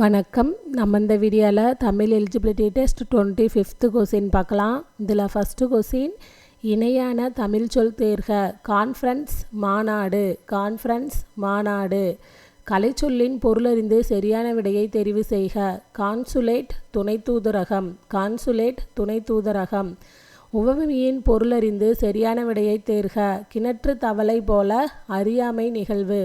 வணக்கம். நம்ம இந்த வீடியோவில் Tamil eligibility test twenty fifth question பார்க்கலாம். இதில் ஃபஸ்ட்டு கொஸ்டின் இணையான தமிழ் சொல் தேர்க கான்ஃபரன்ஸ் மாநாடு கான்ஃபரன்ஸ் மாநாடு. கலைச்சொல்லின் பொருளறிந்து சரியான விடையை தெரிவு செய்க கான்சுலேட் துணை தூதரகம் கான்சுலேட் துணை தூதரகம். உவமியின் பொருளறிந்து சரியான விடையை தேர்க கிணற்று தவளை போல அறியாமை நிகழ்வு.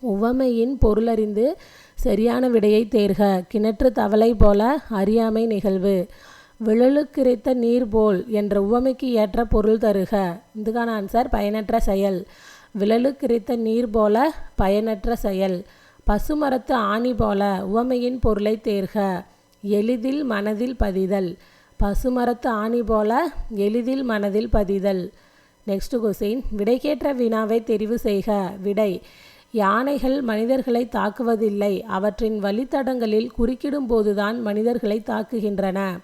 உவமையின் பொருளறிந்து சரியான விடையை தேர்க. கிணற்று தவளை போல அறியாமை நிகழ்வு. விழலுக்கிரைத்த நீர் போல் என்ற உவமைக்கு ஏற்ற பொருள் தருக. இதுக்கான ஆன்சர் பயனற்ற செயல். விழலுக்கிரைத்த நீர் போல பயனற்ற செயல். பசுமரத்து ஆணி போல உவமையின் பொருளை தேர்க. எளிதில் மனதில் பதிதல். பசுமரத்து ஆணி போல எளிதில் மனதில் பதிதல். நெக்ஸ்ட் கொஸ்டின் விடைக்கேற்ற வினாவை தெரிவு செய்க. விடை. யானைகள் மனிதர்களை தாக்குவதில்லை. அவற்றின் வழித்தடங்களில் குறுக்கிடும்போதுதான் மனிதர்களை தாக்குகின்றன.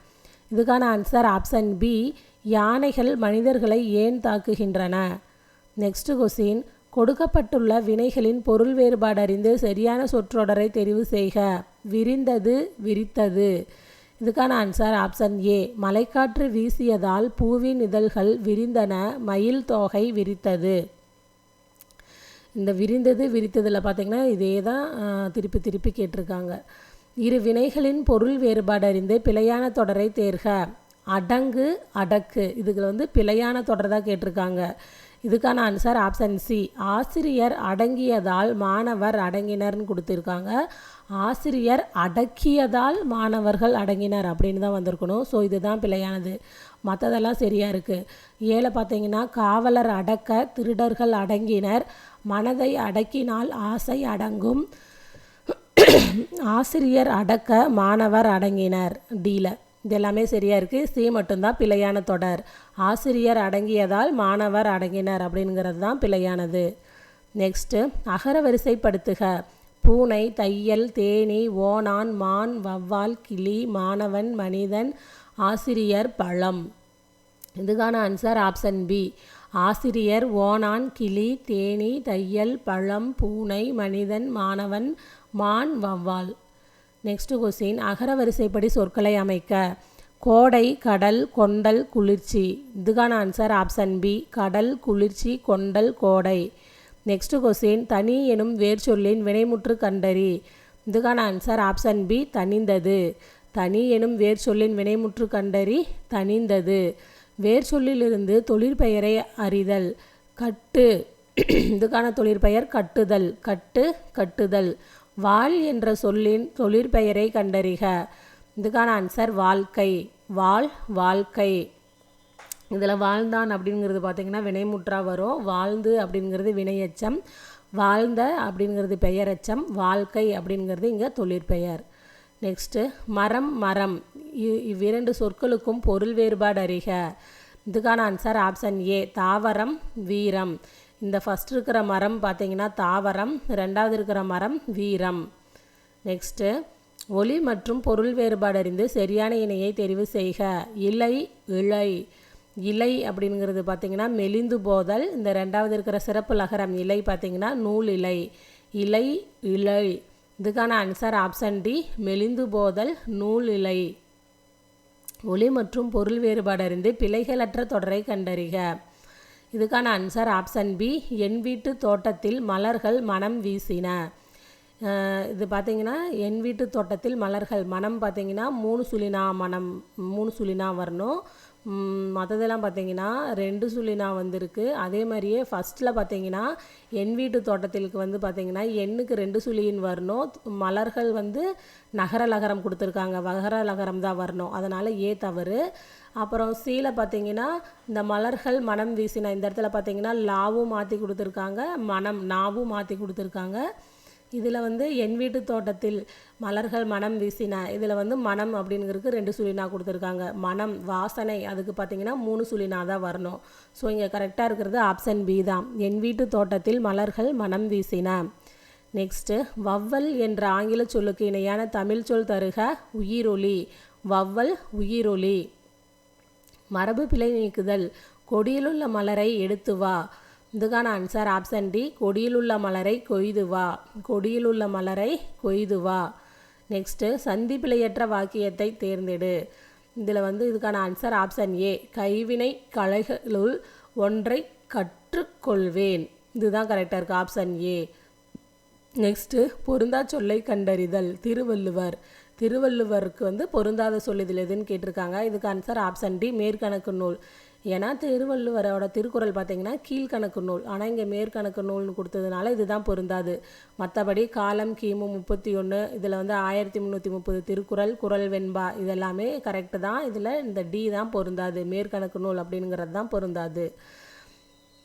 இதுக்கான ஆன்சர் ஆப்ஷன் பி யானைகள் மனிதர்களை ஏன் தாக்குகின்றன? நெக்ஸ்ட் கொஸ்டின் கொடுக்கப்பட்டுள்ள வினைகளின் பொருள் வேறுபாடு அறிந்து சரியான சொற்றொடரை தெரிவு செய்க. விரிந்தது விரித்தது. இதுக்கான ஆன்சர் ஆப்ஷன் ஏ மலைக்காற்று வீசியதால் பூவின் இதழ்கள் விரிந்தன மயில் தோகை விரித்தது. இந்த விரிந்தது விரித்ததில் பார்த்திங்கன்னா இதே தான் திருப்பி திருப்பி கேட்டிருக்காங்க. இரு வினைகளின் பொருள் வேறுபாடு அறிந்து பிழையான தொடரை தேர்க. அடங்கு அடக்கு. இதுக்கு வந்து பிழையான தொடர் தான் கேட்டிருக்காங்க. இதுக்கான ஆன்சர் ஆப்ஷன் சி ஆசிரியர் அடங்கியதால் மாணவர் அடங்கினர்னு கொடுத்துருக்காங்க. ஆசிரியர் அடக்கியதால் மாணவர்கள் அடங்கினர் அப்படின்னு தான் வந்திருக்கணும். ஸோ இதுதான் பிழையானது. மற்றதெல்லாம் சரியாக இருக்குது ஏழை பார்த்தீங்கன்னா காவலர் அடக்க திருடர்கள் அடங்கினர். மனதை அடக்கினால் ஆசை அடங்கும். ஆசிரியர் அடக்க மாணவர் அடங்கினர். டீல இது எல்லாமே சரியாக இருக்குது சி மட்டும்தான் பிழையான தொடர். ஆசிரியர் அடங்கியதால் மாணவர் அடங்கினர் அப்படிங்கிறது தான் பிழையானது. நெக்ஸ்ட்டு அகர வரிசைப்படுத்துக. பூனை தையல் தேனி ஓனான் மான் வவ்வால் கிளி மாணவன் மனிதன் ஆசிரியர் பழம். இதுக்கான ஆன்சர் ஆப்ஷன் பி ஆசிரியர் ஓணான் கிளி தேனி தையல் பழம் பூனை மனிதன் மாணவன் மான் வவ்வால் நெக்ஸ்ட் கொஸ்டின் அகர வரிசைப்படி சொற்களை அமைக்க. கோடை கடல் கொண்டல் குளிர்ச்சி. இதுக்கான ஆன்சர் ஆப்ஷன் பி கடல் குளிர்ச்சி கொண்டல் கோடை. நெக்ஸ்ட் கொஸ்டின் தனி எனும் வேர் சொல்லின் வினைமுற்று கண்டறி. இதுக்கான ஆன்சர் ஆப்ஷன் பி தனிந்தது. தனி எனும் வேர் சொல்லின் வினைமுற்று கண்டறி தனிந்தது. வேர் சொல்லிலிருந்து தொழிற்பெயரை அறிதல். கட்டு. இதுக்கான தொழிற்பெயர் கட்டுதல். கட்டு கட்டுதல். வாள் என்ற சொல்லின் தொழிற்பெயரை கண்டறிக. இதுக்கான ஆன்சர் வாழ்க்கை. வாழ் வாழ்க்கை. இதில் வாழ்ந்தான் அப்படிங்கிறது பார்த்திங்கன்னா வினைமுற்றா வரும். வாழ்ந்து அப்படிங்கிறது வினையச்சம். வாழ்ந்த அப்படிங்கிறது பெயரச்சம். வாழ்க்கை அப்படிங்கிறது இங்கே தொழிற்பெயர். நெக்ஸ்ட்டு மரம் மரம். இவ்விரண்டு சொற்களுக்கும் பொருள் வேறுபாடு அறிக. இதுக்கான ஆன்சர் ஆப்ஷன் ஏ தாவரம் வீரம். இந்த ஃபஸ்ட் இருக்கிற மரம் பார்த்தீங்கன்னா தாவரம் ரெண்டாவது இருக்கிற மரம் வீரம். நெக்ஸ்ட்டு ஒளி மற்றும் பொருள் வேறுபாடு அறிந்து சரியான இணையை தெரிவு செய்க. இலை இழை. இலை அப்படிங்கிறது பார்த்திங்கன்னா மெலிந்து போதல். இந்த ரெண்டாவது இருக்கிற சிறப்பு லகரம் இலை பார்த்திங்கன்னா நூல் இலை. இலை இலை இதுக்கான ஆன்சர் ஆப்ஷன் டி மெலிந்து போதல் நூல் இலை. ஒளி மற்றும் பொருள் வேறுபாடு அறிந்து பிழைகளற்ற தொடரை கண்டறிக. இதுக்கான ஆன்சர் ஆப்ஷன் பி என் வீட்டு தோட்டத்தில் மலர்கள் மனம் வீசின. இது பார்த்திங்கன்னா என் வீட்டு தோட்டத்தில் மலர்கள் மனம் பார்த்திங்கன்னா மூணு சுழினா மனம் மூணு சுழினா வரணும். மற்றதெல்லாம் பார்த்தீங்கன்னா ரெண்டு சுழினா வந்திருக்கு. அதே மாதிரியே ஃபஸ்ட்டில் பார்த்தீங்கன்னா என் வீட்டு தோட்டத்திற்கு வந்து பார்த்தீங்கன்னா எண்ணுக்கு ரெண்டு சுழியின் வரணும். மலர்கள் வந்து நகர லகரம் கொடுத்துருக்காங்க. வகர லகரம் தான் வரணும். அதனால் ஏ தவறு. அப்புறம் சீல பார்த்தீங்கன்னா இந்த மலர்கள் மனம் வீசின இந்த இடத்துல பார்த்தீங்கன்னா லாவும் மாற்றி கொடுத்துருக்காங்க. மனம் நாவும் மாற்றி கொடுத்துருக்காங்க. இதில் வந்து என் வீட்டு தோட்டத்தில் மலர்கள் மனம் வீசின இதில் வந்து மனம் அப்படிங்கிறதுக்கு ரெண்டு சுழினா கொடுத்துருக்காங்க. மனம் வாசனை அதுக்கு பார்த்திங்கன்னா மூணு சுழினா தான் வரணும். ஸோ இங்கே கரெக்டாக இருக்கிறது ஆப்ஷன் பி தான். என் வீட்டு தோட்டத்தில் மலர்கள் மனம் வீசின. நெக்ஸ்ட்டு வவ்வல் என்ற ஆங்கில சொல்லுக்கு இணையான தமிழ் சொல் தருக உயிரொலி. வவ்வல் உயிரொலி. மரபு பிழை நீக்குதல். கொடியிலுள்ள மலரை எடுத்து வா. இதுக்கான ஆன்சர் ஆப்ஷன் டி கொடியிலுள்ள மலரை கொய்து வா. கொடியிலுள்ள மலரை கொய்து வா. நெக்ஸ்ட்டு சந்திப்பிழையற்ற வாக்கியத்தை தேர்ந்தெடு. இதில் வந்து இதுக்கான ஆன்சர் ஆப்ஷன் ஏ கைவினை கலைகளுள் ஒன்றை கற்றுக்கொள்வேன். இதுதான் கரெக்டாக இருக்குது ஆப்ஷன் ஏ. நெக்ஸ்ட்டு பொருந்தா சொல்லை கண்டறிதல் திருவள்ளுவர். திருவள்ளுவருக்கு வந்து பொருந்தாத சொல் இதில் எதுன்னு கேட்டிருக்காங்க. இதுக்கு ஆன்சர் ஆப்ஷன் டி மேற்கணக்கு நூல். ஏன்னா திருவள்ளுவரோட திருக்குறள் பார்த்தீங்கன்னா கீழ்கணக்கு நூல். ஆனால் இங்கே மேற்கணக்கு நூல்னு கொடுத்ததுனால இதுதான் பொருந்தாது. மற்றபடி காலம் கிமு முப்பத்தி ஒன்று இதில் வந்து ஆயிரத்தி முந்நூற்றி முப்பது திருக்குறள் குறள் வெண்பா இதெல்லாமே கரெக்டு தான். இதில் இந்த டி தான் பொருந்தாது. மேற்கணக்கு நூல் அப்படிங்கிறது தான் பொருந்தாது.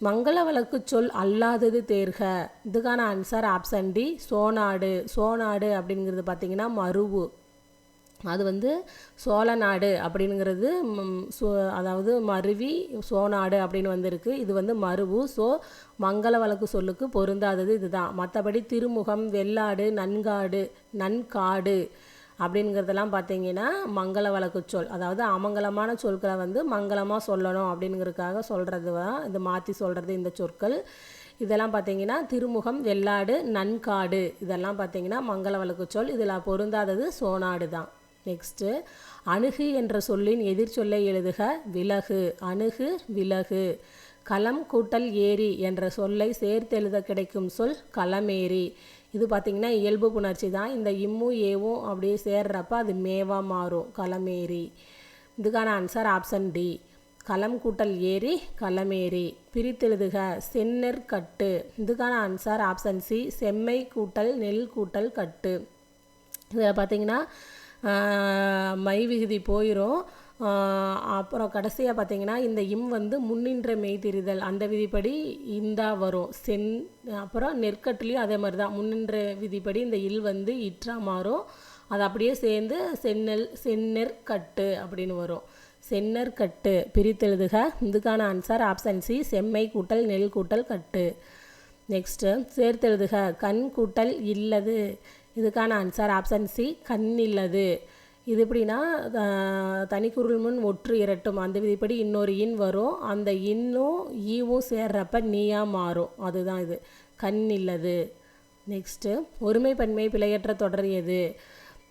மங்கள வழக்கு சொல் அல்லாதது தேர்க. இதுக்கான ஆன்சர் ஆப்ஷன் டி சோனாடு. சோநாடு அப்படிங்கிறது பார்த்தீங்கன்னா மருவு. அது வந்து சோழ நாடு அப்படிங்கிறது சோ அதாவது மருவி சோநாடு அப்படின்னு வந்திருக்கு. இது வந்து மருவு ஸோ மங்கள வழக்கு சொல்லுக்கு பொருந்தாதது இதுதான். மற்றபடி திருமுகம் வெள்ளாடு நன்காடு நன்காடு அப்படிங்கிறதெல்லாம் பார்த்தீங்கன்னா மங்கள வழக்கு சொல். அதாவது அமங்கலமான சொற்களை வந்து மங்களமாக சொல்லணும் அப்படிங்கிறதுக்காக சொல்கிறது தான் இது மாற்றி சொல்கிறது இந்த சொற்கள். இதெல்லாம் பார்த்தீங்கன்னா திருமுகம் வெள்ளாடு நன்காடு இதெல்லாம் பார்த்தீங்கன்னா மங்கள வழக்கு சொல். இதில் பொருந்தாதது சோநாடு தான். நெக்ஸ்ட்டு அணுகு என்ற சொல்லின் எதிர்ச்சொல்லை எழுதுக. விலகு அணுகு விலகு. களம் கூட்டல் ஏரி என்ற சொல்லை சேர்த்தெழுத கிடைக்கும் சொல் களமேரி இது பார்த்திங்கன்னா இயல்பு புணர்ச்சி தான். இந்த இம்மும் ஏவும் அப்படியே சேர்றப்ப அது மேவா மாறும் களமேரி இதுக்கான ஆன்சர் ஆப்ஷன் டி களம் கூட்டல் ஏரி களமேரி பிரித்தெழுதுக செந்நெற் கட்டு. இதுக்கான ஆன்சர் ஆப்ஷன் சி செம்மை கூட்டல் நெல் கூட்டல் கட்டு. இதில் பார்த்தீங்கன்னா மை விகுதி போயிடும் அப்புறம் கடைசியாக பார்த்தீங்கன்னா இந்த இம் வந்து முன்னின்ற மெய்திரிதல் அந்த விதிப்படி இந்தா வரும். சென் அப்புறம் நெற்கட்டுலேயும் அதே மாதிரி தான். முன்னின்ற விதிப்படி இந்த இல் வந்து இற்றா மாறும். அது அப்படியே சேர்ந்து செந்நெல் செந்நெற்கட்டு அப்படின்னு வரும். செந்நெற்கட்டு பிரித்தெழுதுக. இதுக்கான ஆன்சர் ஆப்ஷன் சி செம்மை கூட்டல் நெல் கூட்டல் கட்டு. நெக்ஸ்ட்டு சேர்த்தெழுதுக. கண் கூட்டல் இல்லது. இதுக்கான ஆன்சர் ஆப்ஷன் சி கண் இல்லது இது எப்படின்னா தனிக்குருள் முன் ஒற்று இரட்டும். அந்த விதிப்படி இன்னொரு இன் வரும். அந்த இன்னும் ஈவும் சேர்றப்ப நீயா மாறும். அதுதான் இது. கண் இல்லது நெக்ஸ்ட்டு ஒருமை பன்மை பிழையற்ற தொடர் எது?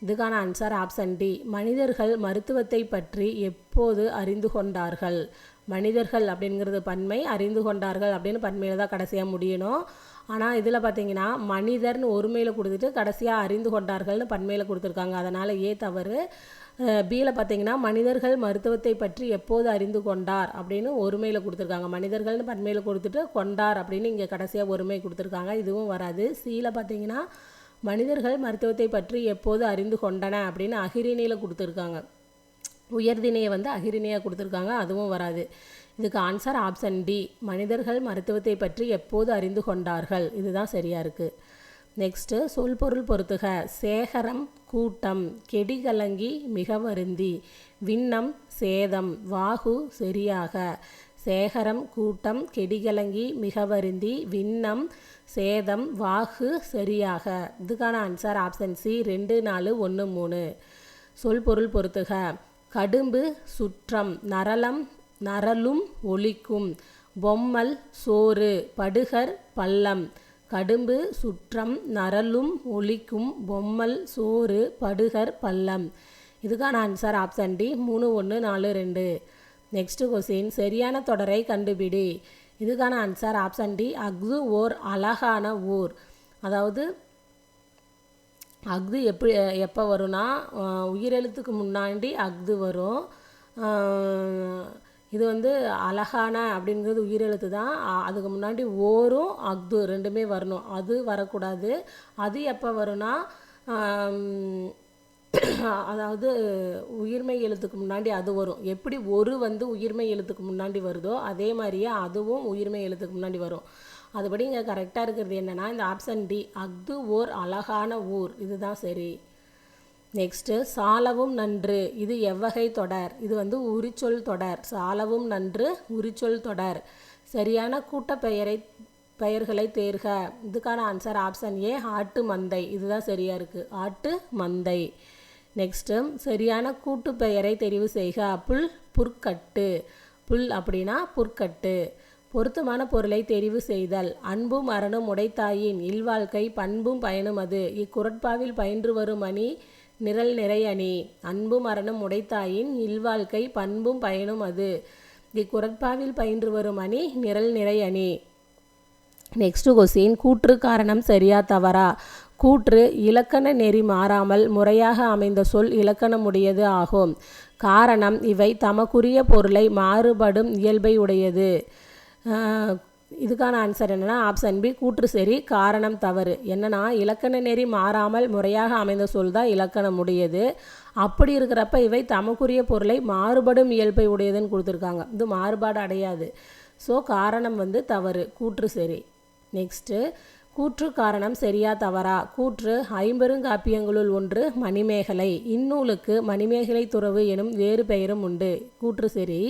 இதுக்கான ஆன்சர் ஆப்ஷன் டி. மனிதர்கள் மருத்துவத்தை பற்றி எப்போது அறிந்து கொண்டார்கள்? மனிதர்கள் அப்படிங்கிறது பன்மை அறிந்து கொண்டார்கள் அப்படின்னு பன்மையில் தான் கடைசியாக முடியணும். ஆனால் இதில் பார்த்தீங்கன்னா மனிதர்னு ஒருமையில் கொடுத்துட்டு கடைசியாக அறிந்து கொண்டார்கள்னு பன்மையில் கொடுத்துருக்காங்க. அதனால் ஏ தவறு. பியில் பார்த்தீங்கன்னா மனிதர்கள் மருத்துவத்தை பற்றி எப்போது அறிந்து கொண்டார் அப்படின்னு ஒருமையில் கொடுத்துருக்காங்க. மனிதர்கள்னு பன்மையில் கொடுத்துட்டு கொண்டார் அப்படின்னு இங்கே கடைசியாக ஒருமை கொடுத்துருக்காங்க. இதுவும் வராது. சியில் பார்த்தீங்கன்னா மனிதர்கள் மருத்துவத்தை பற்றி எப்போது அறிந்து கொண்டன அப்படின்னு அகிரிணியில் கொடுத்துருக்காங்க. உயர்திணையை வந்து அகிரிணையாக கொடுத்துருக்காங்க. அதுவும் வராது. இதுக்கு ஆன்சர் ஆப்ஷன் டி மனிதர்கள் மருத்துவத்தை பற்றி எப்போது அறிந்து கொண்டார்கள்? இதுதான் சரியாக இருக்குது நெக்ஸ்ட்டு சொல் பொருள் பொறுத்துக சேகரம் கூட்டம் கெடி கலங்கி மிக வருந்தி. விண்ணம் சேதம். வாகு சரியாக. சேகரம் கூட்டம் கெடிகலங்கி மிக வருந்தி. விண்ணம் சேதம். வாகு சரியாக. இதுக்கான ஆன்சர் ஆப்ஷன் சி ரெண்டு நாலு ஒன்று மூணு. சொல் பொருள் பொறுத்துக கடும்பு சுற்றம். நரளம் நரலும் ஒலிக்கும். பொம்மல் சோறு படுகர் பள்ளம். கடும்பு சுற்றம் நரலும் ஒலிக்கும். பொம்மல் சோறு படுகர் பள்ளம். இதுக்கான ஆன்சர் ஆப்ஷன் டி மூணு ஒன்று நாலு ரெண்டு. நெக்ஸ்ட் கொஸ்டின் சரியான தொடரை கண்டுபிடி. இதுக்கான ஆன்சர் ஆப்ஷன் டி அஃது ஓர் அழகான ஊர். அதாவது அஃது எப்படி எப்போ வரும்னா உயிரெழுத்துக்கு முன்னாடி அஃது வரும். இது வந்து அழகான அப்படிங்கிறது உயிரெழுத்து தான். அதுக்கு முன்னாடி ஓரும் அஃது ரெண்டுமே வரணும். அது வரக்கூடாது. அது எப்போ வரும்னா அதாவது உயிர்மை எழுத்துக்கு முன்னாடி அது வரும். எப்படி ஒரு வந்து உயிர்மை எழுத்துக்கு முன்னாடி வருதோ அதே மாதிரியே அதுவும் உயிர்மை எழுத்துக்கு முன்னாடி வரும். அதுபடி இங்கே கரெக்டாக இருக்கிறது என்னென்னா இந்த ஆப்ஷன் டி அஃது ஓர் அழகான ஊர். இதுதான் சரி. நெக்ஸ்ட்டு சாலவும் நன்று. இது எவ்வகை தொடர். இது வந்து உரிச்சொல் தொடர். சாலவும் நன்று உரிச்சொல் தொடர். சரியான கூட்டப்பெயரை பெயர்களை தேர்க. இதுக்கான ஆன்சர் ஆப்ஷன் ஏ ஆட்டு மந்தை. இதுதான் சரியாக இருக்குது ஆட்டு மந்தை. நெக்ஸ்ட்டு சரியான கூட்டு பெயரை தெரிவு செய்க. புல் புற்கட்டு. புல் அப்படின்னா புற்கட்டு. பொருத்தமான பொருளை தெரிவு செய்தல். அன்பும் அறனும் உடைத்தாயின். இல்வாழ்க்கை பண்பும் பயனும் அது. இக்குரட்பாவில் பயின்று வரும் அணி நிரல் நிறை அணி அன்பு மரணம் உடைத்தாயின் இல்வாழ்க்கை பண்பும் பயனும் அது. இக்குரட்பாவில் பயின்று வரும் அணி நிரல் நிறை அணி நெக்ஸ்ட் கொஸ்டின் கூற்று காரணம் சரியா தவறா? கூற்று இலக்கண நெறி மாறாமல் முறையாக அமைந்த சொல் இலக்கணமுடையது ஆகும். காரணம் இவை தமக்குரிய பொருளை மாறுபடும் இயல்பை உடையது. இதுக்கான ஆன்சர் என்னென்னா ஆப்ஷன் பி கூற்று சரி காரணம் தவறு. என்னென்னா இலக்கண நெறி மாறாமல் முறையாக அமைந்த சொல் தான் இலக்கணம் உடையது. அப்படி இருக்கிறப்ப இவை தமக்குரிய பொருளை மாறுபடும் இயல்பை உடையதுன்னு கொடுத்துருக்காங்க. இது மாறுபாடு அடையாது. ஸோ காரணம் வந்து தவறு கூற்று சரி நெக்ஸ்ட்டு கூற்று காரணம் சரியா தவறா? கூற்று ஐம்பெருங்காப்பியங்களுள் ஒன்று மணிமேகலை. இந்நூலுக்கு மணிமேகலை துறவு எனும் வேறு பெயரும் உண்டு. கூற்று சரி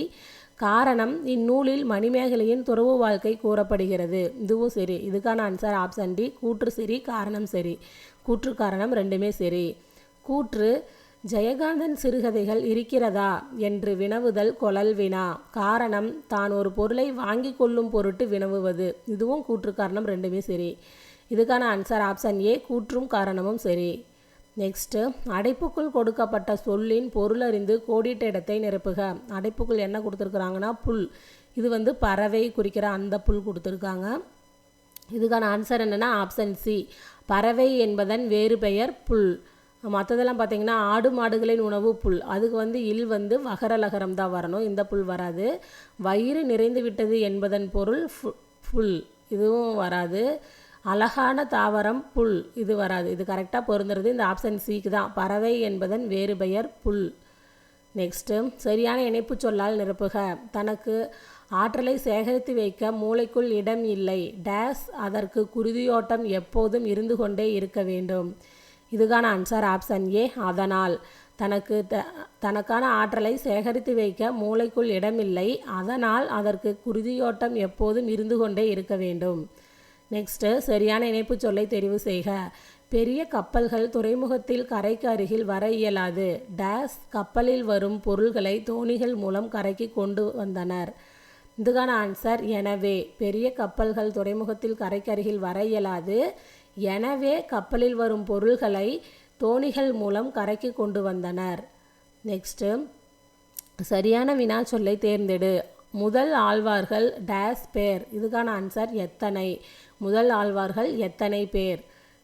காரணம் இந்நூலில் மணிமேகலையின் துறவு வாழ்க்கை கூறப்படுகிறது. இதுவும் சரி. இதுக்கான ஆன்சர் ஆப்ஷன் டி கூற்று சரி காரணம் சரி. கூற்று காரணம் ரெண்டுமே சரி. கூற்று ஜெயகாந்தன் சிறுகதைகள் இருக்கிறதா? என்று வினவுதல் கொழல் வினா. காரணம் தான் ஒரு பொருளை வாங்கி கொள்ளும் பொருட்டு வினவுவது. இதுவும் கூற்று காரணம் ரெண்டுமே சரி. இதுக்கான ஆன்சர் ஆப்ஷன் ஏ கூற்றும் காரணமும் சரி. நெக்ஸ்ட்டு அடைப்புக்குள் கொடுக்கப்பட்ட சொல்லின் பொருளறிந்து கோடிட்ட இடத்தை நிரப்புக. அடைப்புக்குள் என்ன கொடுத்துருக்குறாங்கன்னா புல். இது வந்து பறவை குறிக்கிற அந்த புல் கொடுத்துருக்காங்க. இதுக்கான ஆன்சர் என்னென்னா ஆப்ஷன் சி பறவை என்பதன் வேறு பெயர் புல். மற்றதெல்லாம் பார்த்தீங்கன்னா ஆடு மாடுகளின் உணவு புல். அதுக்கு வந்து இல் வந்து வகரலகரம் தான் வரணும். இந்த புல் வராது. வயிறு நிறைந்து விட்டது என்பதன் பொருள் ஃபு- புல். இதுவும் வராது. அழகான தாவரம் புல். இது வராது. இது கரெக்டாக பொருந்துறது இந்த ஆப்ஷன் சிக்கு தான். பறவை என்பதன் வேறு பெயர் புல். நெக்ஸ்ட்டு சரியான இணைப்பு சொல்லால் நிரப்புக. தனக்கு ஆற்றலை சேகரித்து வைக்க மூளைக்குள் இடம் இல்லை. டேஸ் அதற்கு குருதியோட்டம் எப்போதும் இருந்து கொண்டே இருக்க வேண்டும். இதுக்கான ஆன்சர் ஆப்ஷன் ஏ அதனால் தனக்கு த தனக்கான ஆற்றலை சேகரித்து வைக்க மூளைக்குள் இடமில்லை அதனால் அதற்கு குருதியோட்டம் எப்போதும் இருந்து கொண்டே இருக்க வேண்டும். நெக்ஸ்ட்டு சரியான இணைப்பு சொல்லை தெரிவு செய்க. பெரிய கப்பல்கள் துறைமுகத்தில் கரைக்கு அருகில் வர இயலாது. டேஸ் கப்பலில் வரும் பொருள்களை தோணிகள் மூலம் கரைக்கு கொண்டு வந்தனர். இதுக்கான ஆன்சர் எனவே பெரிய கப்பல்கள் துறைமுகத்தில் கரைக்கு அருகில் வர இயலாது. எனவே கப்பலில் வரும் பொருள்களை தோணிகள் மூலம் கரைக்கு கொண்டு வந்தனர். நெக்ஸ்ட்டு சரியான வினா சொல்லை தேர்ந்தெடு. முதல் ஆழ்வார்கள் டேஸ் பேர். இதுக்கான ஆன்சர் எத்தனை? முதல் ஆழ்வார்கள் எத்தனை பேர்?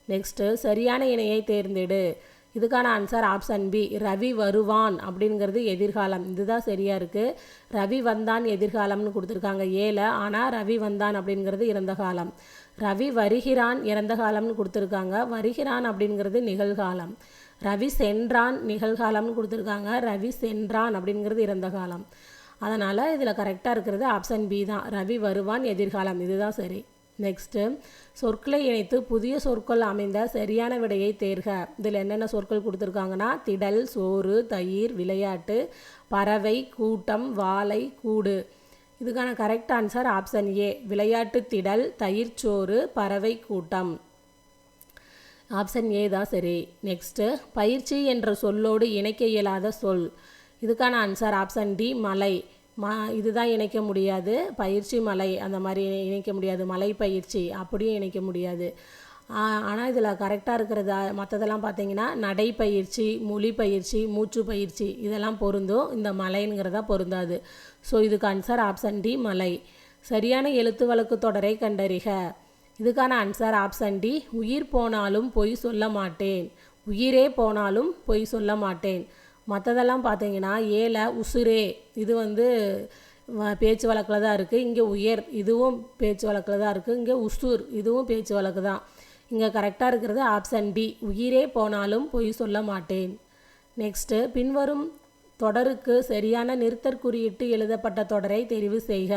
நெக்ஸ்ட்டு சரியான இணையை தேர்ந்தெடு. இதுக்கான ஆன்சர் ஆப்ஷன் பி ரவி வருவான் அப்படிங்கிறது எதிர்காலம். இதுதான் சரியாக இருக்குது ரவி வந்தான் எதிர்காலம்னு கொடுத்துருக்காங்க ஏல ஆனால் ரவி வந்தான் அப்படிங்கிறது இறந்த காலம். ரவி வருகிறான் இறந்த காலம்னு கொடுத்துருக்காங்க. வருகிறான் அப்படிங்கிறது நிகழ்காலம். ரவி சென்றான் நிகழ்காலம்னு கொடுத்துருக்காங்க. ரவி சென்றான் அப்படிங்கிறது இறந்த காலம். அதனால் இதில் கரெக்டாக இருக்கிறது ஆப்ஷன் பி தான். ரவி வருவான் எதிர்காலம். இதுதான் சரி. நெக்ஸ்ட்டு சொற்களை இணைத்து புதிய சொற்கள் அமைந்த சரியான விடையை தேர்க. இதில் என்னென்ன சொற்கள் கொடுத்துருக்காங்கன்னா திடல் சோறு தயிர் விளையாட்டு பறவை கூட்டம் வாழை கூடு. இதுக்கான கரெக்ட் ஆன்சர் ஆப்ஷன் ஏ விளையாட்டு திடல் தயிர் சோறு பறவை கூட்டம். ஆப்ஷன் ஏ தான் சரி. நெக்ஸ்ட்டு பயிற்சி என்ற சொல்லோடு இணைக்க இயலாத சொல். இதுக்கான ஆன்சர் ஆப்ஷன் டி மலை. ம இதுதான் இணைக்க முடியாது. பயிற்சி மலை அந்த மாதிரி இணைக்க முடியாது. மலை பயிற்சி அப்படியும் இணைக்க முடியாது. ஆனால் இதில் கரெக்டாக இருக்கிறது மற்றதெல்லாம் பார்த்தீங்கன்னா நடைப்பயிற்சி மொழி பயிற்சி மூச்சு பயிற்சி இதெல்லாம் பொருந்தும். இந்த மலைங்கிறதா பொருந்தாது. ஸோ இதுக்கு ஆன்சர் ஆப்ஷன் டி மலை. சரியான எழுத்து வழக்கு தொடரை கண்டறிக. இதுக்கான ஆன்சர் ஆப்ஷன் டி உயிர் போனாலும் பொய் சொல்ல மாட்டேன். உயிரே போனாலும் பொய் சொல்ல மாட்டேன். மற்றதெல்லாம் பார்த்தீங்கன்னா ஏல உசுரே இது வந்து வ- பேச்சு வழக்கில் தான் இருக்குது இங்கே உயர் இதுவும் பேச்சு வழக்கில் தான் இருக்குது இங்கே உசூர் இதுவும் பேச்சு வழக்கு தான். இங்கே கரெக்டாக இருக்கிறது ஆப்ஷன் டி உயிரே போனாலும் பொய் சொல்ல மாட்டேன். நெக்ஸ்ட்டு பின்வரும் தொடருக்கு சரியான நிறுத்தற் குறியிட்டு எழுதப்பட்ட தொடரை தெரிவு செய்க.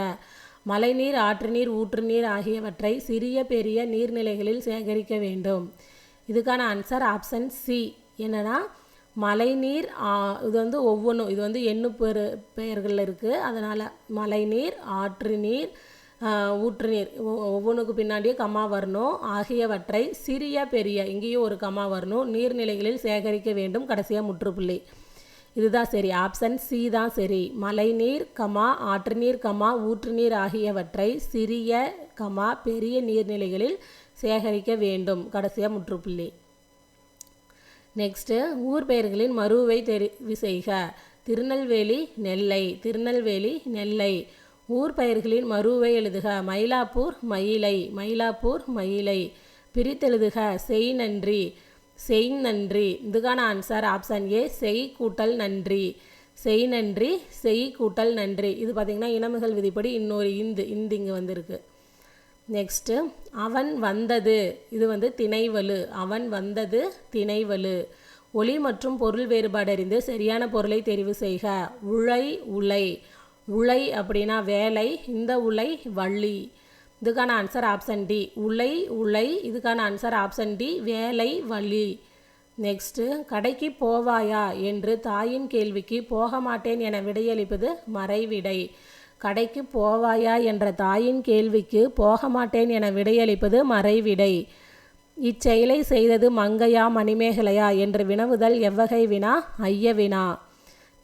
மழைநீர் ஆற்றுநீர் ஊற்றுநீர் ஆகியவற்றை சிறிய பெரிய நீர்நிலைகளில் சேகரிக்க வேண்டும். இதுக்கான ஆன்சர் ஆப்ஷன் சி என்னன்னா மழைநீர் இது வந்து ஒவ்வொன்றும் இது வந்து எண்ணு பேர் பெயர்களில் இருக்குது அதனால் மழைநீர் ஆற்று நீர் ஊற்று நீர் ஒவ்வொன்றுக்கு பின்னாடியே கம்மா வரணும். ஆகியவற்றை சிறிய பெரிய இங்கேயும் ஒரு கம்மா வரணும். நீர்நிலைகளில் சேகரிக்க வேண்டும். கடைசியாக முற்றுப்புள்ளி. இதுதான் சரி. ஆப்ஷன் சி தான் சரி. மழைநீர் கமா ஆற்று நீர் கமா ஊற்று நீர் ஆகியவற்றை சிறிய கமா பெரிய நீர்நிலைகளில் சேகரிக்க வேண்டும். கடைசியாக முற்றுப்புள்ளி. நெக்ஸ்ட்டு ஊர் பெயர்களின் மறுவை தெரிவு செய்க திருநெல்வேலி நெல்லை. திருநெல்வேலி நெல்லை. ஊர் பெயர்களின் மறுவை எழுதுக. மயிலாப்பூர் மயிலை. மயிலாப்பூர் மயிலை. பிரித்தெழுதுக. செய் நன்றி. செய் நன்றி. இதுக்கான ஆன்சர் ஆப்ஷன் ஏ செய் கூட்டல் நன்றி. செய் நன்றி செய் கூட்டல் நன்றி. இது பார்த்திங்கன்னா இனமுகள் விதிப்படி இன்னொரு இந்து இந்து இங்கே வந்திருக்கு. நெக்ஸ்ட்டு அவன் வந்தது. இது வந்து திணைவலு. அவன் வந்தது திணைவலு. ஒளி மற்றும் பொருள் வேறுபாடு அறிந்து சரியான பொருளை தெரிவு செய்க. உழை உலை. உலை அப்படின்னா வேலை இந்த உலை வள்ளி இதுக்கான ஆன்சர் ஆப்ஷன் டி உலை உலை. இதுக்கான ஆன்சர் ஆப்ஷன் டி வேலை வள்ளி நெக்ஸ்ட்டு கடைக்கு போவாயா? என்று தாயின் கேள்விக்கு போக மாட்டேன் என விடையளிப்பது மறைவிடை. கடைக்கு போவாயா என்ற தாயின் கேள்விக்கு போக மாட்டேன் என விடையளிப்பது மறைவிடை. இச்செயலை செய்தது மங்கையா மணிமேகலையா என்று வினவுதல் எவ்வகை வினா ஐய வினா.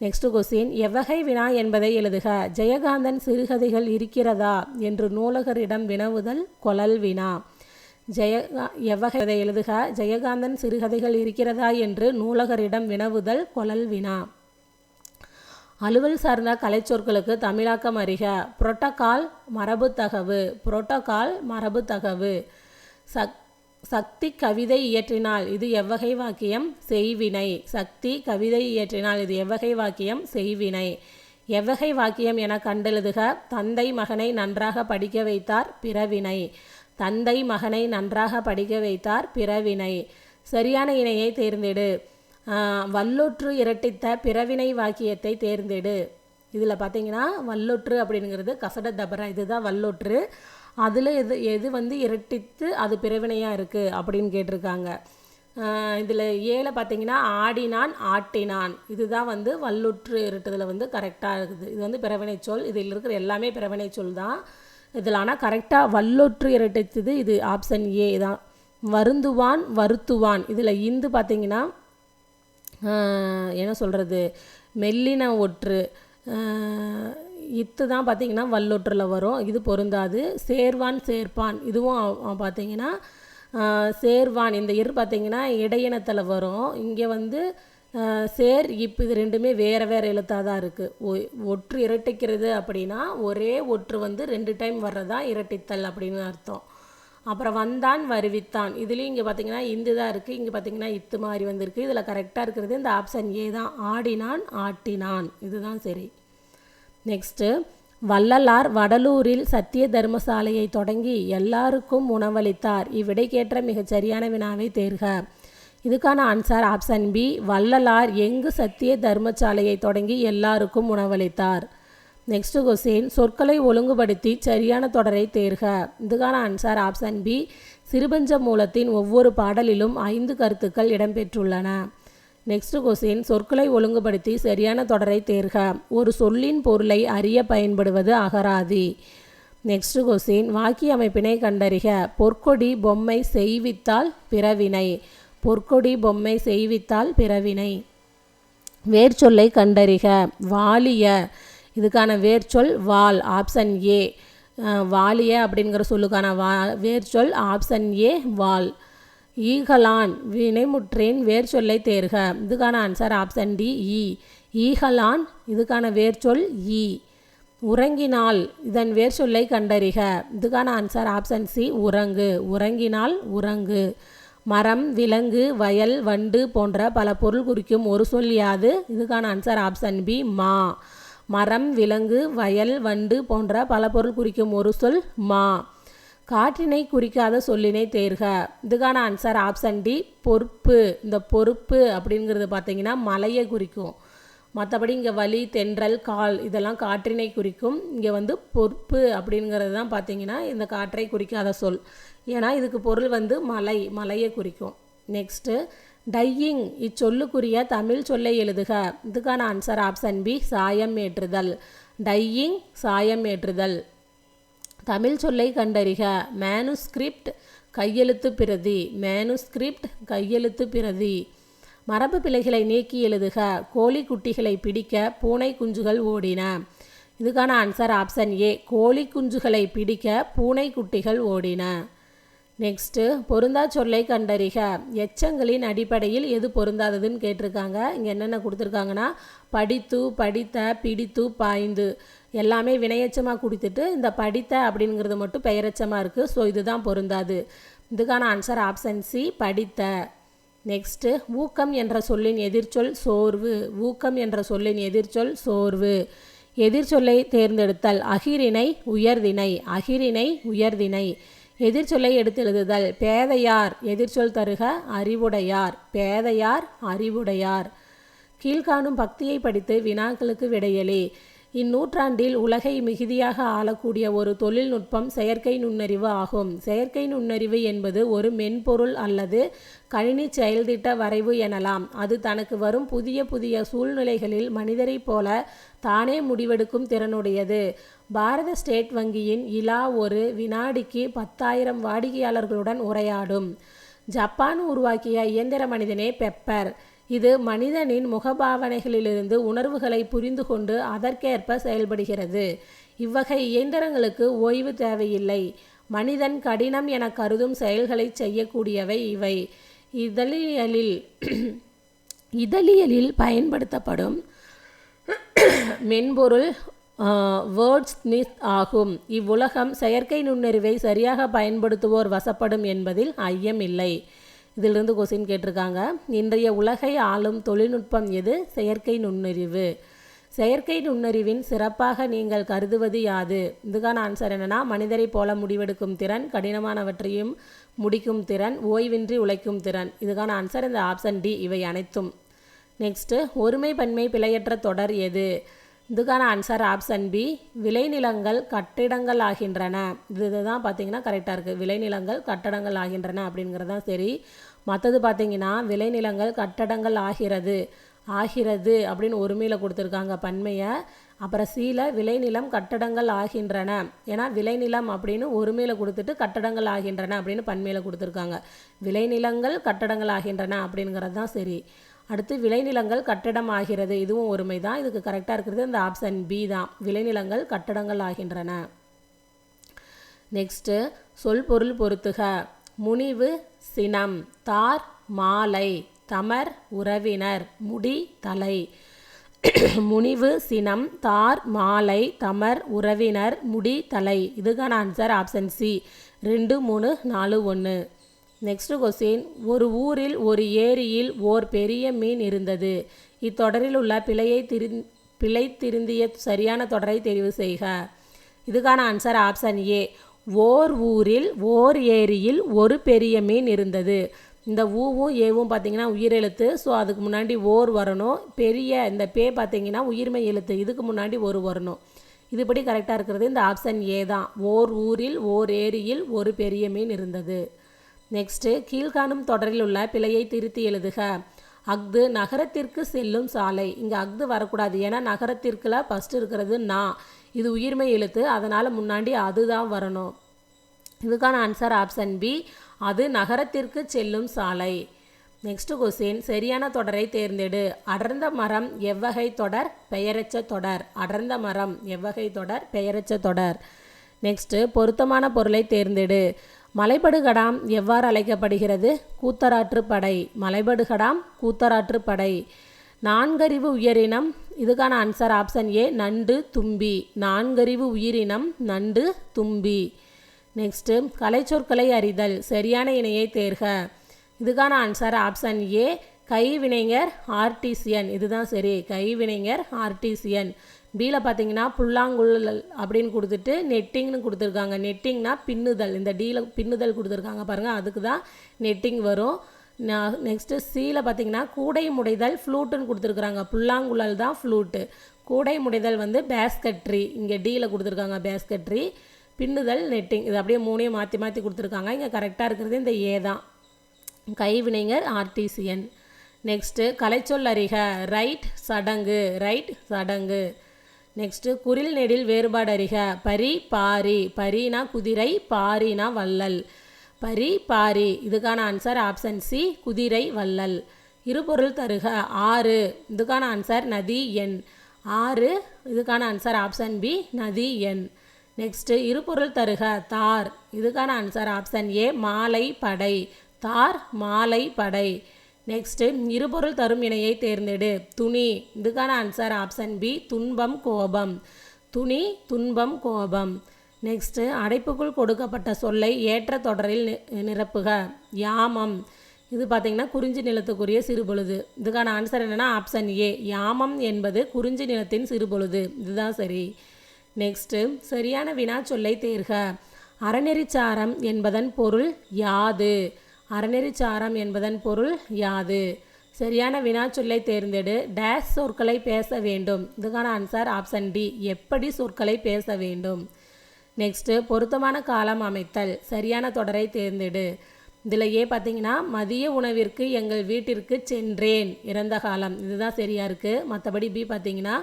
நெக்ஸ்ட் கொஸ்டின் எவ்வகை வினா என்பதை எழுதுக. ஜெயகாந்தன் சிறுகதைகள் இருக்கிறதா என்று நூலகரிடம் வினவுதல் கொலல் வினா. ஜெய எவ்வகை எழுதுக? ஜெயகாந்தன் சிறுகதைகள் இருக்கிறதா என்று நூலகரிடம் வினவுதல் கொலல் வினா. அலுவல் சார்ந்த கலைச்சொற்களுக்கு தமிழாக்கம் அறிக. புரோட்டோகால் மரபுத்தகவு. புரோட்டோகால் மரபுத்தகவு. சக் சக்தி கவிதை இயற்றினால் இது எவ்வகை வாக்கியம்? செய்வினை. சக்தி கவிதை இயற்றினால் இது எவ்வகை வாக்கியம்? செய்வினை. எவ்வகை வாக்கியம் என கண்டெழுதுக. தந்தை மகனை நன்றாக படிக்க வைத்தார் பிறவினை. தந்தை மகனை நன்றாக படிக்க வைத்தார் பிறவினை. சரியான இணையை தேர்ந்தெடு. வல்லொற்று இரட்டித்த பிறவினை வாக்கியத்தை தேர்ந்தெடு. இதில் பார்த்தீங்கன்னா வல்லொற்று அப்படிங்கிறது கசட தபரா இதுதான் வல்லொற்று. அதில் எது எது வந்து இரட்டித்து அது பிறவினையாக இருக்குது அப்படின்னு கேட்டிருக்காங்க. இதில் ஏழை பார்த்தீங்கன்னா ஆடினான் ஆட்டினான். இதுதான் வந்து வல்லுற்று இருட்டதில் வந்து கரெக்டாக இருக்குது. இது வந்து பிறவினை சொல். இதில் இருக்கிற எல்லாமே பிறவினை சொல் தான். இதில் ஆனால் கரெக்டாக வல்லொற்று இரட்டித்தது இது ஆப்ஷன் ஏ தான். வருந்துவான் வருத்துவான். இதில் இந்து பார்த்தீங்கன்னா என்ன சொல்கிறது மெல்லின ஒற்று. இத்து தான் பார்த்திங்கன்னா வல்லொற்றில் வரும். இது பொருந்தாது. சேர்வான் சேர்ப்பான். இதுவும் பார்த்திங்கன்னா சேர்வான். இந்த இரு பார்த்திங்கன்னா இடையினத்தில் வரும். இங்கே வந்து சேர் இப்போ இது ரெண்டுமே வேறு வேறு எழுத்தாக தான் இருக்குது ஒற்று இரட்டிக்கிறது அப்படின்னா ஒரே ஒற்று வந்து ரெண்டு டைம் வர்றதா இரட்டித்தல் அப்படின்னு அர்த்தம். அப்புறம் வந்தான் வருவித்தான். இதுலேயும் இங்கே பார்த்தீங்கன்னா இந்து தான் இருக்குது இங்கே பார்த்தீங்கன்னா இத்து மாதிரி வந்திருக்கு. இதில் கரெக்டாக இருக்கிறது இந்த ஆப்ஷன் ஏ தான். ஆடினான் ஆட்டினான். இதுதான் சரி. நெக்ஸ்ட்டு வள்ளலார் வடலூரில் சத்திய தர்மசாலையை தொடங்கி எல்லாருக்கும் உணவளித்தார். இவ்விடைக்கேற்ற கேட்ட மிகச்சரியான வினாவை தேர்க. இதுக்கான ஆன்சர் ஆப்ஷன் பி வள்ளலார் எங்கு சத்திய தர்மசாலையை தொடங்கி எல்லாருக்கும் உணவளித்தார்? நெக்ஸ்ட் கொஸ்டின் சொற்களை ஒழுங்குபடுத்தி சரியான தொடரை தேர்க. இதுக்கான ஆன்சர் ஆப்ஷன் பி சிறுபஞ்ச மூலத்தின் ஒவ்வொரு பாடலிலும் ஐந்து கருத்துக்கள் இடம்பெற்றுள்ளன. நெக்ஸ்ட் கொஸ்டின் சொற்களை ஒழுங்குபடுத்தி சரியான தொடரை தேர்க. ஒரு சொல்லின் பொருளை அறிய பயன்படுவது அகராதி. நெக்ஸ்ட் கொஸ்டின் வாக்கிய அமைப்பினை கண்டறிக. பொற்கொடி பொம்மை செய்வித்தால் பிறவினை. பொற்கொடி பொம்மை செய்வித்தால் பிறவினை. வேர்ச்சொல்லை கண்டறிக. வாலிய இதுக்கான வேர்ச்சொல் வால் ஆப்ஷன் ஏ. வாலிய அப்படிங்கிற சொல்லுக்கான வா வேர்ச்சொல் ஆப்ஷன் ஏ வால். ஈகலான் வினைமுற்றின் வேர்ச்சொல்லை தேர்க. இதுக்கான ஆன்சர் ஆப்ஷன் டி ஈ ஈகலான் இதுக்கான வேர்ச்சொல் ஈ e. உறங்கினால் இதன் வேர்ச்சொல்லை கண்டறிக. இதுக்கான ஆன்சர் ஆப்ஷன் சி உறங்கு. உறங்கினால் உறங்கு. மரம் விலங்கு வயல் வண்டு போன்ற பல பொருள் குறிக்கும் ஒரு சொல் யாது. இதுக்கான ஆன்சர் ஆப்ஷன் பி மா. மரம் விலங்கு வயல் வண்டு போன்ற பல பொருள் குறிக்கும் ஒரு சொல் மா. காற்றினை குறிக்காத சொல்லினை தேர்க. இதுக்கான ஆன்சர் ஆப்ஷன் டி பொறுப்பு. இந்த பொறுப்பு அப்படிங்கிறது பார்த்தீங்கன்னா மலையை குறிக்கும். மற்றபடி இங்கே வலி தென்றல் கால் இதெல்லாம் காற்றினை குறிக்கும். இங்கே வந்து பொறுப்பு அப்படிங்கிறது தான் பார்த்தீங்கன்னா இந்த காற்றை குறிக்காத சொல். ஏன்னா இதுக்கு பொருள் வந்து மலை மலையை குறிக்கும். நெக்ஸ்ட்டு டையிங் இச்சொல்லுக்குரிய தமிழ் சொல்லை எழுதுக. இதுக்கான ஆன்சர் ஆப்ஷன் பி சாயம் ஏற்றுதல். டையிங் சாயம் ஏற்றுதல். தமிழ் சொல்லை கண்டறிக. மேனுஸ்கிரிப்ட் கையெழுத்து பிரதி. மேனுஸ்கிரிப்ட் கையெழுத்து பிரதி. மரபு பிழைகளை நீக்கி எழுதுக. கோழி குட்டிகளை பிடிக்க பூனை குஞ்சுகள் ஓடின. இதுக்கான ஆன்சர் ஆப்ஷன் ஏ கோழி குஞ்சுகளை பிடிக்க பூனை குட்டிகள் ஓடின. நெக்ஸ்ட்டு பொருந்தா சொல்லை கண்டறிக. எச்சங்களின் அடிப்படையில் எது பொருந்தாததுன்னு கேட்டிருக்காங்க. இங்கே என்னென்ன கொடுத்துருக்காங்கன்னா படித்து படித்த பிடித்து பாய்ந்து. எல்லாமே வினையச்சமாக கொடுத்துட்டு இந்த படித்த அப்படிங்கிறது மட்டும் பெயரச்சமாக இருக்குது ஸோ இதுதான் பொருந்தாது. இதுக்கான ஆன்சர் ஆப்ஷன் சி படித்த. நெக்ஸ்ட்டு ஊக்கம் என்ற சொல்லின் எதிர்ச்சொல் சோர்வு. ஊக்கம் என்ற சொல்லின் எதிர்ச்சொல் சோர்வு. எதிர்ச்சொல்லை தேர்ந்தெடுத்தல் அகிரினை உயர்தினை அகிரினை உயர்தினை எதிர்ச்சொல்லை எடுத்தெழுதுதல் பேதையார் எதிர்ச்சொல் தருக அறிவுடையார். பேதையார் அறிவுடையார். கீழ்காணும் பக்தியை படித்து வினாக்களுக்கு விடையளி இந்நூற்றாண்டில் உலகை மிகுதியாக ஆளக்கூடிய ஒரு தொழில்நுட்பம் செயற்கை நுண்ணறிவு ஆகும். செயற்கை நுண்ணறிவு என்பது ஒரு மென்பொருள் அல்லது கணினி செயல்திட்ட வரைவு எனலாம். அது தனக்கு வரும் புதிய புதிய சூழ்நிலைகளில் மனிதரைப் போல தானே முடிவெடுக்கும் திறனுடையது. பாரத ஸ்டேட் வங்கியின் இலா ஒரு வினாடிக்கு பத்தாயிரம் வாடிக்கையாளர்களுடன் உரையாடும். ஜப்பான் உருவாக்கிய இயந்திர மனிதனே பெப்பர். இது மனிதனின் முகபாவனைகளிலிருந்து உணர்வுகளை புரிந்து கொண்டு அதற்கேற்ப செயல்படுகிறது. இவ்வகை இயந்திரங்களுக்கு ஓய்வு தேவையில்லை. மனிதன் கடினம் என கருதும் செயல்களை செய்யக்கூடியவை இவை. இதழியலில் இதழியலில் பயன்படுத்தப்படும் மென்பொருள் வேர்ட்ஸ்னித் ஆகும். இவ்வுலகம் செயற்கை நுண்ணறிவை சரியாக பயன்படுத்துவோர் வசப்படும் என்பதில் ஐயமில்லை. இதிலிருந்து கொஸ்டின் கேட்டிருக்காங்க. இன்றைய உலகை ஆளும் தொழில்நுட்பம் எது? செயற்கை நுண்ணறிவு. செயற்கை நுண்ணறிவின் சிறப்பாக நீங்கள் கருதுவது யாது? இதுக்கான ஆன்சர் என்னென்னா மனிதரை போல முடிவெடுக்கும் திறன் கடினமானவற்றையும் முடிக்கும் திறன் ஓய்வின்றி உழைக்கும் திறன். இதுக்கான ஆன்சர் இந்த ஆப்ஷன் டி இவை அனைத்தும். நெக்ஸ்ட்டு ஒருமை பன்மை பிழையற்ற தொடர் எது? இதுக்கான ஆன்சர் ஆப்ஷன் பி விளைநிலங்கள் கட்டிடங்கள் ஆகின்றன. இது இதுதான் பார்த்தீங்கன்னா கரெக்டாக இருக்குது விளைநிலங்கள் கட்டடங்கள் ஆகின்றன அப்படிங்கிறது தான் சரி. மற்றது பார்த்தீங்கன்னா விளைநிலங்கள் கட்டடங்கள் ஆகிறது. ஆகிறது அப்படின்னு ஒருமையில் கொடுத்துருக்காங்க பன்மையை. அப்புறம் சீல விளைநிலம் கட்டடங்கள் ஆகின்றன. ஏன்னா விளைநிலம் அப்படின்னு ஒருமையில் கொடுத்துட்டு கட்டடங்கள் ஆகின்றன அப்படின்னு பன்மையில் கொடுத்துருக்காங்க. விளைநிலங்கள் கட்டடங்கள் ஆகின்றன அப்படிங்கிறது தான் சரி. அடுத்து விளைநிலங்கள் கட்டடம் ஆகிறது. இதுவும் ஒருமை தான். இதுக்கு கரெக்டாக இருக்கிறது இந்த ஆப்ஷன் பி தான். விளைநிலங்கள் கட்டடங்கள் ஆகின்றன. நெக்ஸ்ட்டு சொல் பொருள் பொருத்துக. முனிவு சினம் தார் மாலை தமர் உறவினர் முடி தலை. முனிவு சினம் தார் மாலை தமர் உறவினர் முடி தலை. இதுக்கான ஆன்சர் ஆப்ஷன் சி ரெண்டு மூணு நாலு ஒன்று நெக்ஸ்ட் கொஸ்டின் ஒரு ஊரில் ஒரு ஏரியில் ஓர் பெரிய மீன் இருந்தது. இத்தொடரில் உள்ள பிழையை திரு பிழை திருந்திய சரியான தொடரை தெரிவு செய்க. இதுக்கான ஆன்சர் ஆப்ஷன் ஏ ஓர் ஊரில் ஓர் ஏரியில் ஒரு பெரிய மீன் இருந்தது. இந்த ஊவும் ஏவும் பார்த்தீங்கன்னா உயிரெழுத்து ஸோ அதுக்கு முன்னாடி ஓர் வரணும். பெரிய இந்த பே பார்த்திங்கன்னா உயிர்மை எழுத்து. இதுக்கு முன்னாடி ஒரு வரணும். இதுபடி கரெக்டாக இருக்கிறது. இந்த ஆப்ஷன் ஏ தான். ஓர் ஊரில் ஓர் ஏரியில் ஒரு பெரிய மீன் இருந்தது. நெக்ஸ்ட்டு கீழ்காணும் தொடரில் உள்ள பிழையை திருத்தி எழுதுக. அஃது நகரத்திற்கு செல்லும் சாலை. இங்கே அஃது வரக்கூடாது. ஏன்னா நகரத்திற்குல ஃபஸ்ட்டு இருக்கிறது நான் இது உயிர்மை எழுத்து அதனால் முன்னாடி அதுதான் வரணும். இதுக்கான ஆன்சர் ஆப்ஷன் பி அது நகரத்திற்கு செல்லும் சாலை. நெக்ஸ்ட் கொஸ்டின் சரியான தொடரை தேர்ந்தெடு. அடர்ந்த மரம் எவ்வகை தொடர் பெயரச்ச தொடர். அடர்ந்த மரம் எவ்வகை தொடர் பெயரச்ச தொடர். நெக்ஸ்ட்டு பொருத்தமான பொருளை தேர்ந்தெடு. மலைபடுகடாம் எவ்வாறு அழைக்கப்படுகிறது? கூத்தராற்று படை மலைபடுகடாம் கூத்தராற்று படை நான்கறிவு உயிரினம். இதுக்கான ஆன்சர் ஆப்ஷன் ஏ நண்டு தும்பி. நான்கறிவு உயிரினம் நண்டு தும்பி. நெக்ஸ்ட்டு கலைச்சொற்களை அறிதல். சரியான இணையை தேர்க. இதுக்கான ஆன்சர் ஆப்ஷன் ஏ கைவினைஞர் ஆர்டிசியன் இதுதான் சரி. கைவினைஞர் ஆர்டிசியன் பியில் பார்த்தீங்கன்னா புல்லாங்குழல் அப்படின்னு கொடுத்துட்டு நெட்டிங்னு கொடுத்துருக்காங்க. நெட்டிங்னா பின்னுதல். இந்த டீல பின்னுதல் கொடுத்துருக்காங்க பாருங்கள் அதுக்கு தான் நெட்டிங் வரும். நெக்ஸ்ட்டு சீல பார்த்தீங்கன்னா கூடை முடைதல் ஃப்ளூட்டுன்னு கொடுத்துருக்குறாங்க. புல்லாங்குழல் தான் ஃப்ளூட்டு கூடை முடைதல் வந்து பேஸ்கட்ரி இங்கே டீயில் கொடுத்துருக்காங்க பேஸ்கட்ரி பின்னுதல் நெட்டிங் இது அப்படியே மூணையும் மாற்றி மாற்றி கொடுத்துருக்காங்க. இங்கே கரெக்டாக இருக்கிறது இந்த ஏ தான். கைவினைஞர் ஆர்டிசியன் நெக்ஸ்ட்டு கலைச்சொல் அறிக. ரைட் சடங்கு. ரைட் சடங்கு. நெக்ஸ்ட்டு குரில் நெடில் வேறுபாடு அறிக. பரி பாரி. பரினா குதிரை பாரினா வள்ளல். பரி பாரி. இதுக்கான ஆன்சர் ஆப்ஷன் சி குதிரை வள்ளல். இருபொருள் தருக. ஆறு. இதுக்கான ஆன்சர் நதி எண். ஆறு. இதுக்கான ஆன்சர் ஆப்ஷன் பி நதி எண். நெக்ஸ்ட்டு இருபொருள் தருக. தார். இதுக்கான ஆன்சர் ஆப்ஷன் ஏ மாலை படை. தார் மாலை படை. நெக்ஸ்ட்டு இருபொருள் தரும் இணையை தேர்ந்தெடு. துணி. இதுக்கான ஆன்சர் ஆப்ஷன் பி துன்பம் கோபம். துணி துன்பம் கோபம். நெக்ஸ்ட்டு அடைப்புக்குள் கொடுக்கப்பட்ட சொல்லை ஏற்ற தொடரில் நிரப்புக. யாமம். இது பார்த்திங்கன்னா குறிஞ்சி நிலத்துக்குரிய சிறுபொழுது. இதுக்கான ஆன்சர் என்னென்னா ஆப்ஷன் ஏ யாமம் என்பது குறிஞ்சி நிலத்தின் சிறுபொழுது. இதுதான் சரி. நெக்ஸ்ட்டு சரியான வினாச்சொல்லை தேர்க. அறநெறிச்சாரம் என்பதன் பொருள் யாது. அறநெறிச்சாரம் என்பதன் பொருள் யாது. சரியான வினாச்சொல்லை தேர்ந்தெடு. டேஷ் சொற்களை பேச வேண்டும். இதுக்கான ஆன்சர் ஆப்ஷன் டி எப்படி சொற்களை பேச வேண்டும்? நெக்ஸ்ட்டு பொருத்தமான காலம் அமைத்தல். சரியான தொடரை தேர்ந்தெடு. இதில் பார்த்தீங்கன்னா மதிய உணவிற்கு எங்கள் வீட்டிற்கு சென்றேன். இறந்த காலம். இதுதான் சரியாக இருக்குது மற்றபடி பி பார்த்தீங்கன்னா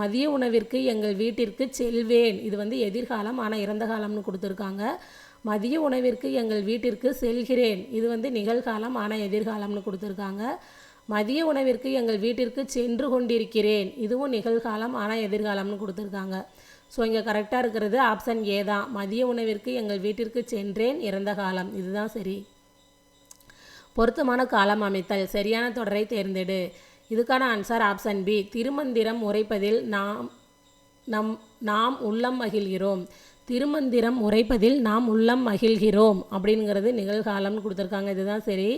மதிய உணவிற்கு எங்கள் வீட்டிற்கு செல்வேன். இது வந்து எதிர்காலம் ஆனால் இறந்த காலம்னு கொடுத்துருக்காங்க. மதிய உணவிற்கு எங்கள் வீட்டிற்கு செல்கிறேன். இது வந்து நிகழ்காலம் ஆனால் எதிர்காலம்னு கொடுத்துருக்காங்க. மதிய உணவிற்கு எங்கள் வீட்டிற்கு சென்று கொண்டிருக்கிறேன். இதுவும் நிகழ்காலம் ஆனால் எதிர்காலம்னு கொடுத்துருக்காங்க. ஸோ இங்கே கரெக்டாக இருக்கிறது ஆப்ஷன் ஏ தான். மதிய உணவிற்கு எங்கள் வீட்டிற்கு சென்றேன் இறந்த காலம். இதுதான் சரி. பொருத்தமான காலம் அமைத்தல். சரியான தொடரை தேர்ந்தெடு. இதுக்கான ஆன்சர் ஆப்ஷன் பி திருமந்திரம் உரைப்பதில் நாம் நம் நாம் உள்ளம் மகிழ்கிறோம். திருமந்திரம் உரைப்பதில் நாம் உள்ளம் மகிழ்கிறோம் அப்படிங்கிறது நிகழ்காலம்னு கொடுத்துருக்காங்க. இதுதான் சரி.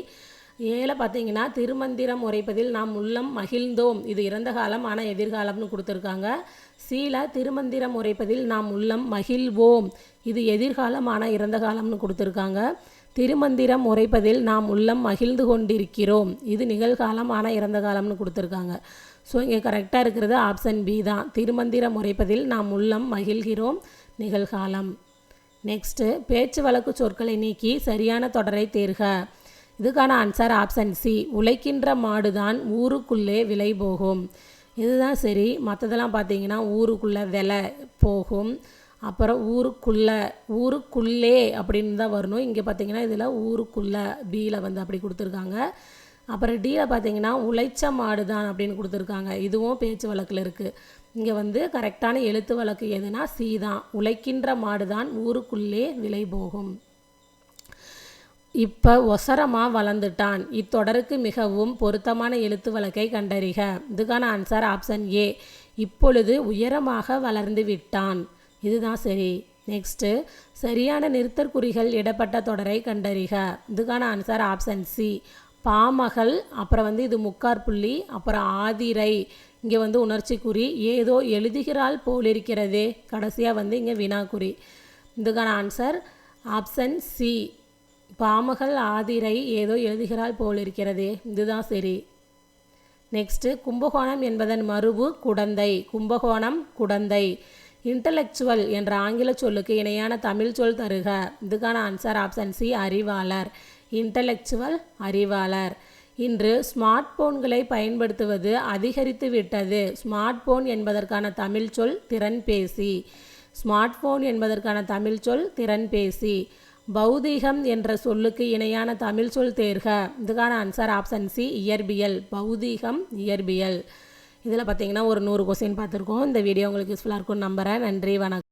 ஏல பார்த்தீங்கன்னா திருமந்திரம் உரைப்பதில் நாம் உள்ளம் மகிழ்ந்தோம். இது இறந்த காலம் ஆனால் எதிர்காலம்னு கொடுத்துருக்காங்க. சீல திருமந்திரம் உரைப்பதில் நாம் உள்ளம் மகிழ்வோம். இது எதிர்காலம் ஆனால் இறந்த காலம்னு கொடுத்துருக்காங்க. திருமந்திரம் உரைப்பதில் நாம் உள்ளம் மகிழ்ந்து கொண்டிருக்கிறோம். இது நிகழ்காலம் ஆனால் இறந்த காலம்னு கொடுத்துருக்காங்க. ஸோ இங்கே கரெக்டாக இருக்கிறது ஆப்ஷன் பி தான். திருமந்திரம் உரைப்பதில் நாம் உள்ளம் மகிழ்கிறோம். நிகழ்காலம். நெக்ஸ்ட்டு பேச்சு வழக்கு சொற்களை நீக்கி சரியான தொடரை தேர்க. இதுக்கான ஆன்சர் ஆப்ஷன் சி உழைக்கின்ற மாடுதான் ஊருக்குள்ளே விலை போகும் இதுதான் சரி. மற்றதெல்லாம் பார்த்தீங்கன்னா ஊருக்குள்ளே விலை போகும். அப்புறம் ஊருக்குள்ளே ஊருக்குள்ளே அப்படின்னு தான் வரணும். இங்கே பார்த்தீங்கன்னா இதில் ஊருக்குள்ளே பியில் வந்து அப்படி கொடுத்துருக்காங்க. அப்புறம் டியில் பார்த்தீங்கன்னா உழைச்ச மாடு தான் அப்படின்னு கொடுத்துருக்காங்க. இதுவும் பேச்சு வழக்கில் இருக்குது இங்கே வந்து கரெக்டான எழுத்து வழக்கு எதுனா சி தான். உழைக்கின்ற மாடு தான் ஊருக்குள்ளே விலை போகும். இப்போ ஒசரமாக வளர்ந்துட்டான். இத்தொடருக்கு மிகவும் பொருத்தமான எழுத்து வழக்கை கண்டறிக. இதுக்கான ஆன்சர் ஆப்ஷன் ஏ இப்பொழுது உயரமாக வளர்ந்து விட்டான். இதுதான் சரி. நெக்ஸ்ட்டு சரியான நிறுத்தற்குறிகள் இடப்பட்ட தொடரை கண்டறிக. இதுக்கான ஆன்சர் ஆப்ஷன் சி பாமகள் அப்புறம் வந்து இது முக்கார் புள்ளி அப்புறம் ஆதிரை. இங்கே வந்து உணர்ச்சிக்குறி. ஏதோ எழுதுகிறாள் போலிருக்கிறதே. கடைசியாக வந்து இங்கே வினாக்குறி. இதுக்கான ஆன்சர் ஆப்ஷன் சி பாமகள் ஆதிரை ஏதோ எழுதுகிறாள் போலிருக்கிறதே. இதுதான் சரி. நெக்ஸ்ட்டு கும்பகோணம் என்பதன் மறுவு குடந்தை. கும்பகோணம் குடந்தை. இன்டலெக்சுவல் என்ற ஆங்கில சொல்லுக்கு இணையான தமிழ் சொல் தருக. இதுக்கான ஆன்சர் ஆப்ஷன் சி அறிவாளர். இன்டலெக்சுவல் அறிவாளர். இன்று ஸ்மார்ட் போன்களை பயன்படுத்துவது அதிகரித்து விட்டது. ஸ்மார்ட் போன் என்பதற்கான தமிழ் சொல் திறன்பேசி. ஸ்மார்ட் போன் என்பதற்கான தமிழ் சொல் திறன்பேசி. பௌதீகம் என்ற சொல்லுக்கு இணையான தமிழ் சொல் தேர்க. இதுக்கான ஆன்சர் ஆப்ஷன் சி இயற்பியல். பௌதீகம் இயற்பியல். இதில் பார்த்தீங்கன்னா ஒரு நூறு கொஸ்டின் பார்த்துருக்கோம். இந்த வீடியோ உங்களுக்கு யூஸ்ஃபுல்லாக இருக்கும்னு நம்புகிறேன் நன்றி வணக்கம்.